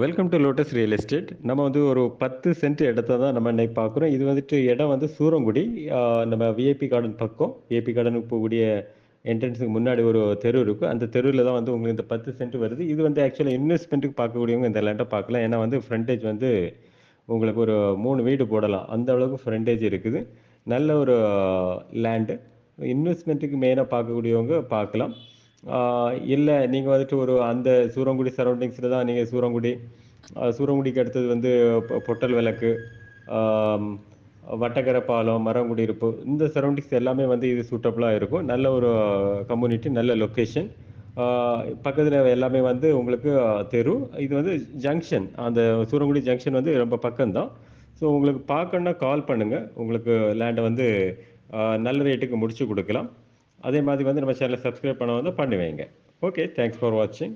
Welcome to Lotus real estate நம்ம வந்து ஒரு பத்து சென்ட் இடத்த தான் நம்ம இன்னைக்கு பார்க்குறோம். இது வந்துட்டு இடம் வந்து சூரங்குடி. நம்ம விஐபி கார்டன் பக்கம். விஐபி கார்டனுக்கு போகக்கூடிய என்ட்ரன்ஸுக்கு முன்னாடி ஒரு தெரு இருக்கும் அந்த தெருவில் தான் வந்து உங்களுக்கு இந்த பத்து சென்ட் வருது. இது வந்து ஆக்சுவலாக இன்வெஸ்ட்மெண்ட்டுக்கு பார்க்கக்கூடியவங்க இந்த லேண்டை பார்க்கலாம். ஏன்னா வந்து ஃப்ரண்டேஜ் வந்து உங்களுக்கு ஒரு மூணு வீடு போடலாம். அந்த அளவுக்கு ஃப்ரண்டேஜ் இருக்குது. நல்ல ஒரு லேண்டு இன்வெஸ்ட்மெண்ட்டுக்கு மெயினாக பார்க்கக்கூடியவங்க பார்க்கலாம். இல்லை நீங்கள் வந்துட்டு ஒரு அந்த சூரங்குடி சரௌண்டிங்ஸில் தான் நீங்கள் சூரங்குடி சூரங்குடிக்கு அடுத்தது வந்து பொட்டல் விளக்கு ஆம், வட்டக்கரை பாலம் மரங்குடியிருப்பு இந்த சரௌண்டிங்ஸ் எல்லாமே வந்து இது சூட்டபுளாக இருக்கும். நல்ல ஒரு கம்யூனிட்டி நல்ல லொக்கேஷன் பக்கத்தில் எல்லாமே வந்து உங்களுக்கு தெரு. இது வந்து ஜங்ஷன் அந்த சூரங்குடி ஜங்ஷன் வந்து ரொம்ப பக்கம்தான். ஸோ உங்களுக்கு பார்க்கணுன்னா கால் பண்ணுங்கள் உங்களுக்கு லேண்டை வந்து நல்ல ரேட்டுக்கு முடிச்சு கொடுக்கலாம். அதே மாதிரி வந்து நம்ம சேனலை சப்ஸ்கிரைப் பண்ண வந்து பண்ணுவேங்க. ஓகே தேங்க்ஸ் ஃபார் வாட்சிங்